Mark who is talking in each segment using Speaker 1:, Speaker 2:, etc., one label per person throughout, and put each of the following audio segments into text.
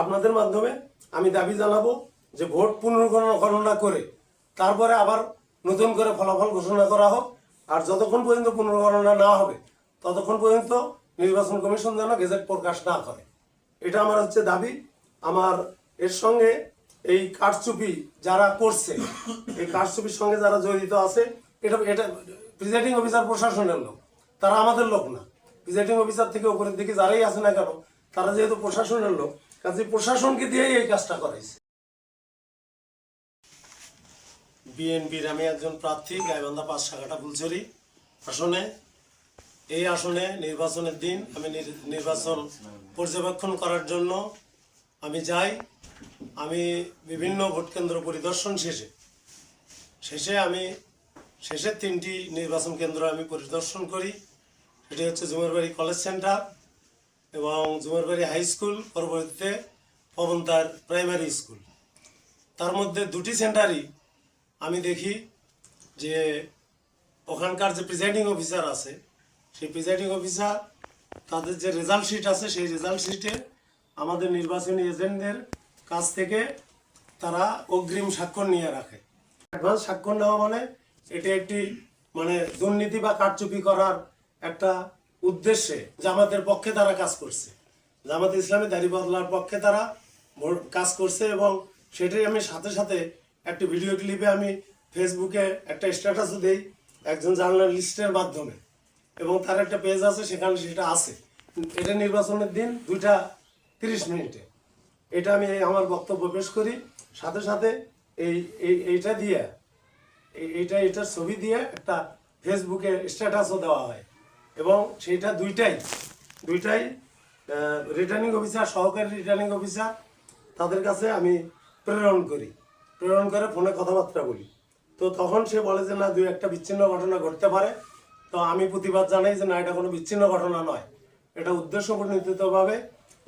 Speaker 1: আপনাদের মাধ্যমে আমি দাবি জানাব যে ভোট পুনর্গণনা করে তারপরে আবার নতুন করে ফলাফল ঘোষণা করা হোক। আর যতক্ষণ পর্যন্ত পুনর্গণনা না হবে, ততক্ষণ পর্যন্ত নির্বাচন কমিশন যেন গেজেট প্রকাশ না করে। এটা আমার হচ্ছে দাবি। আমার এর সঙ্গে এই কারচুপি যারা করছে, এই কারচুপির সঙ্গে যারা জড়িত আছে, এটা এটা প্রিজাইডিং অফিসার প্রশাসনের লোক, তারা আমাদের লোক না। প্রিজাইডিং অফিসার থেকে উপরের দিকে যারাই আছে না কেন, তারা যেহেতু প্রশাসনের লোক কাজে প্রশাসনকে দিয়েই এই কাজটা করাইছে। বিএনপির আমি একজন প্রার্থী, গাইবান্ধা পাঁচ শাখাটা ফুলছড়ি আসনে। এই আসনে নির্বাচনের দিন আমি নির- নির্বাচন পর্যবেক্ষণ করার জন্য আমি যাই। আমি বিভিন্ন ভোটকেন্দ্র পরিদর্শন শেষে শেষে আমি, শেষের তিনটি নির্বাচন কেন্দ্র আমি পরিদর্শন করি। সেটি হচ্ছে জুমারবাড়ি কলেজ সেন্টার এবং জুমারবাড়ি হাই স্কুল পরবর্তীতে পবনতার প্রাইমারি স্কুল তার মধ্যে দুটি সেন্টারই আমি দেখি যে ওখানকার যে প্রিজাইডিং অফিসার আছে, সেই প্রিজাইডিং অফিসার তাদের যে রেজাল্ট শিট আছে, সেই রেজাল্ট শিটে আমাদের নির্বাচনী এজেন্টদের কাছ থেকে তারা অগ্রিম স্বাক্ষর নিয়ে রাখে। অ্যাডভান্স স্বাক্ষর নেওয়া মানে এটি একটি মানে দুর্নীতি বা কারচুপি করার একটা উদ্দেশ্যে জামাতের পক্ষে তারা কাজ করছে। জামাত ইসলামী দাড়ি বদলার পক্ষে তারা কাজ করছে এবং সেটাই আমি সাথে সাথে একটি ভিডিও ক্লিপে আমি ফেসবুকে একটা স্ট্যাটাসও দেই একজন জার্নালিস্টের মাধ্যমে। এবং তার একটা পেজ আছে, সেখানে সেটা আছে। এটা নির্বাচনের দিন দুইটা তিরিশ মিনিটে। এটা আমি আমার বক্তব্য পেশ করি। সাথে সাথে এই এই, এইটা দিয়ে এইটা এটার ছবি দিয়ে একটা ফেসবুকে স্ট্যাটাসও দেওয়া হয়। এবং সেটা দুইটাই দুইটাই রিটার্নিং অফিসার সহকারী রিটার্নিং অফিসার তাদের কাছে আমি প্রেরণ করি। প্রেরণ করে ফোনে কথাবার্তা বলি। তো তখন সে বলে যে, না, দুই একটা বিচ্ছিন্ন ঘটনা ঘটতে পারে। তো আমি প্রতিবাদ জানাই যে, না, এটা কোনো বিচ্ছিন্ন ঘটনা নয়। এটা উদ্দেশ্য পরিণতিতভাবে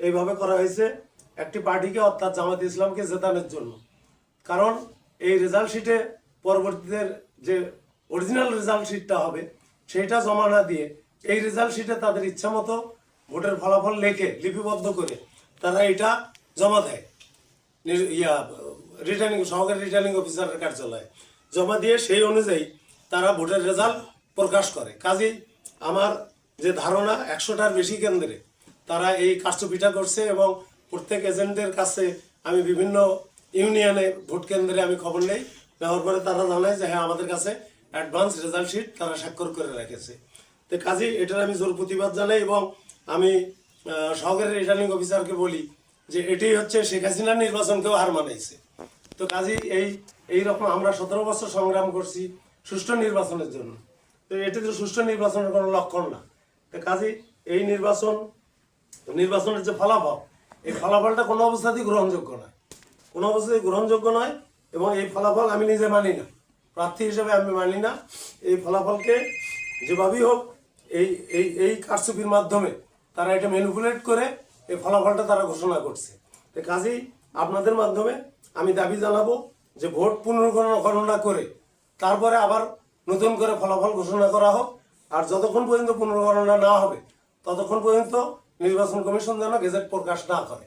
Speaker 1: এইভাবে করা হয়েছে। একটি পার্টিকে অর্থাৎ জামাত ইসলামকে জেতানোর জন্য। কারণ এই রেজাল্ট শিটে পরবর্তীতে যে অরিজিনাল রেজাল্ট শিটটা হবে, সেইটা জমা না দিয়ে এই রেজাল্ট শিটে তাদের ইচ্ছা মতো ভোটের ফলাফল লেখে, লিপিবদ্ধ করে তারা এটা জমা দেয়। ইয়া রিটার্নিং সহকারী রিটার্নিং অফিসারের কার্যালয়ে। জমা দিয়ে সেই অনুযায়ী তারা ভোটের রেজাল্ট প্রকাশ করে। কাজেই আমার যে ধারণা, একশোটার বেশি কেন্দ্রে তারা এই কার্যপিঠা করছে এবং প্রত্যেক এজেন্টদের কাছে আমি বিভিন্ন ইউনিয়নে ভোট কেন্দ্রে আমি খবর নেই। নেওয়ার পরে তারা জানায় যে হ্যাঁ আমাদের কাছে অ্যাডভান্স রেজাল্ট শিট তারা স্বাক্ষর করে রেখেছে। তো কাজেই এটার আমি জোর প্রতিবাদ জানাই এবং আমি সহকারী রিটার্নিং অফিসারকে বলি যে এটাই হচ্ছে শেখ হাসিনার নির্বাচনকেও হার মানাইছে। তো কাজেই এই এই রকম আমরা সতেরো বছর সংগ্রাম করছি সুষ্ঠু নির্বাচনের জন্য। তো এটি তো সুষ্ঠু নির্বাচনের কোনো লক্ষণ না। তো কাজেই এই নির্বাচন, নির্বাচনের যে ফলাফল, এই ফলাফলটা কোনো অবস্থাতেই গ্রহণযোগ্য নয়। কোনো অবস্থাতেই গ্রহণযোগ্য নয় এবং এই ফলাফল আমি নিজে মানি না। প্রার্থী হিসেবে আমি মানি না। এই ফলাফলকে যেভাবেই হোক এই এই এই কারচুপির মাধ্যমে তারা এটা ম্যানিপুলেট করে এই ফলাফলটা তারা ঘোষণা করছে। তো কাজেই আপনাদের মাধ্যমে আমি দাবি জানাব যে ভোট পুনর্গণনা করে তারপরে আবার নতুন করে ফলাফল ঘোষণা করা হোক। আর যতক্ষণ পর্যন্ত পুনর্গণনা না হবে, ততক্ষণ পর্যন্ত নির্বাচন কমিশন যেন গেজেট প্রকাশ না করে।